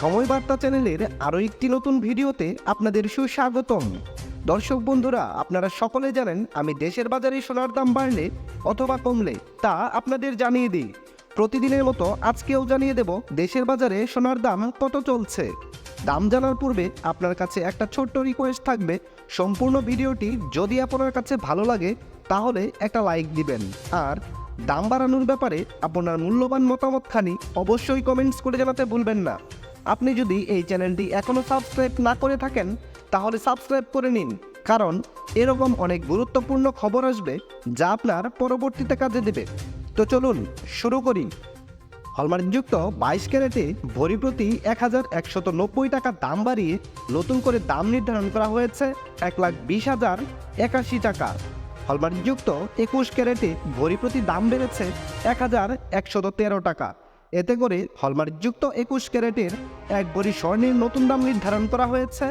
সময় বার্তা চ্যানেলের আরও একটি নতুন ভিডিওতে আপনাদের সুস্বাগতম। দর্শক বন্ধুরা, আপনারা সকলে জানেন আমি দেশের বাজারে সোনার দাম বাড়লে অথবা কমলে তা আপনাদের জানিয়ে দিই। প্রতিদিনের মতো আজকেও জানিয়ে দেব দেশের বাজারে সোনার দাম কত চলছে। দাম জানার পূর্বে আপনার কাছে একটা ছোট্ট রিকোয়েস্ট থাকবে। সম্পূর্ণ ভিডিওটি যদি আপনার কাছে ভালো লাগে, তাহলে একটা লাইক দিবেন। আর দাম বাড়ানোর ব্যাপারে আপনার মূল্যবান মতামতখানি অবশ্যই কমেন্টস করে জানাতে ভুলবেন না। আপনি যদি এই চ্যানেলটি এখনও সাবস্ক্রাইব না করে থাকেন, তাহলে সাবস্ক্রাইব করে নিন, কারণ এরকম অনেক গুরুত্বপূর্ণ খবর আসবে যা আপনার পরবর্তীতে কাজে দেবে। তো চলুন, শুরু করি। হলমার্কযুক্ত বাইশ ক্যারেটে ভরি প্রতি এক হাজার একশত নব্বই টাকা দাম বাড়িয়ে নতুন করে দাম নির্ধারণ করা হয়েছে এক লাখ বিশ হাজার একাশি টাকা। হলমার্কযুক্ত একুশ ক্যারেটে ভরি প্রতি দাম বেড়েছে এক হাজার একশত তেরো টাকা। এতে করে হলমার্কযুক্ত একুশ ক্যারেটের এক ভরি স্বর্ণের নতুন দাম নির্ধারণ করা হয়েছে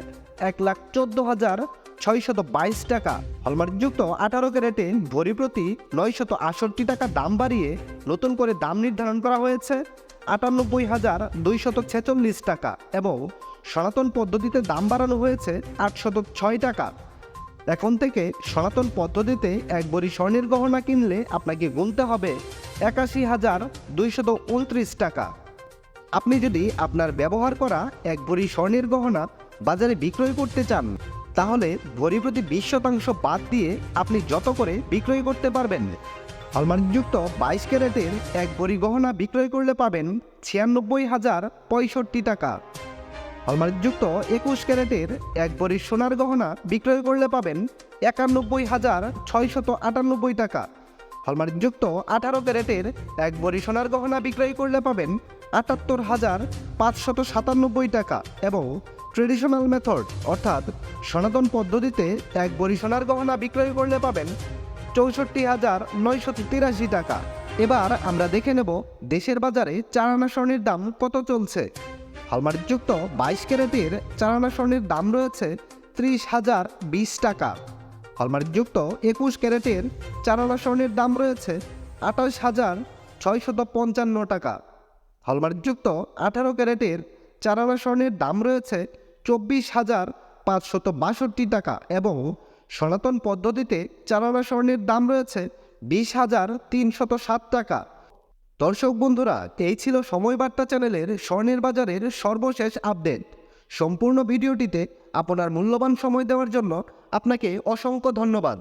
এক লাখ চোদ্দ হাজার ছয়শত বাইশ টাকা। হলমার্কযুক্ত আঠারো ক্যারেটে ভরি প্রতি নয়শত আটষট্টি টাকা দাম বাড়িয়ে নতুন করে দাম নির্ধারণ করা হয়েছে আটানব্বই হাজার দুইশত ছেচল্লিশ টাকা এবং সনাতন পদ্ধতিতে দাম বাড়ানো হয়েছে আটশত ছয় টাকা। এখন থেকে সনাতন পদ্ধতিতে এক বড়ি স্বর্ণের গহনা কিনলে আপনাকে গুনতে হবে একাশি হাজার দুইশত উনত্রিশ টাকা। আপনি যদি আপনার ব্যবহার করা এক ভরি স্বর্ণের গহনা বাজারে বিক্রয় করতে চান, তাহলে ভরি প্রতি বিশ শতাংশ বাদ দিয়ে আপনি যত করে বিক্রয় করতে পারবেন। হলমার্কযুক্ত বাইশ ক্যারেটের এক ভরি গহনা বিক্রয় করলে পাবেন ছিয়ানব্বই হাজার পঁয়ষট্টি টাকা। হলমার্কযুক্ত একুশ ক্যারেটের এক ভরি সোনার গহনা বিক্রয় করলে পাবেন একানব্বই হাজার ছয়শত আটানব্বই টাকা। হলমার্কযুক্ত আঠারো ক্যারেটের এক ভরি সোনার গহনা বিক্রয় করলে পাবেন আটাত্তর হাজার পাঁচশত সাতানব্বই টাকা এবং ট্রেডিশনাল মেথড, অর্থাৎ সনাতন পদ্ধতিতে এক ভরি সোনার গহনা বিক্রয় করলে পাবেন চৌষট্টি হাজার নয়শত তিরাশি টাকা। এবার আমরা দেখে নেব দেশের বাজারে চারানা স্বর্ণের দাম কত চলছে। হলমার্কযুক্ত বাইশ ক্যারেটের চারানা স্বর্ণের দাম রয়েছে ত্রিশ হাজার বিশ টাকা। হলমার্কযুক্ত একুশ ক্যারেটের চারানা স্বর্ণের দাম রয়েছে আঠাশ হাজার ছয়শত পঞ্চান্ন টাকা। হলমার্কযুক্ত আঠারো ক্যারেটের চারানা স্বর্ণের দাম রয়েছে চব্বিশ হাজার পাঁচশত বাষট্টি টাকা এবং সনাতন পদ্ধতিতে চারানা স্বর্ণের দাম রয়েছে বিশ হাজার তিনশত সাত টাকা। দর্শক বন্ধুরা, এই ছিল সময় বার্তা চ্যানেলের স্বর্ণের বাজারের সর্বশেষ আপডেট। সম্পূর্ণ ভিডিওটিতে আপনার মূল্যবান সময় দেওয়ার জন্য আপনাকে অসংখ্য ধন্যবাদ।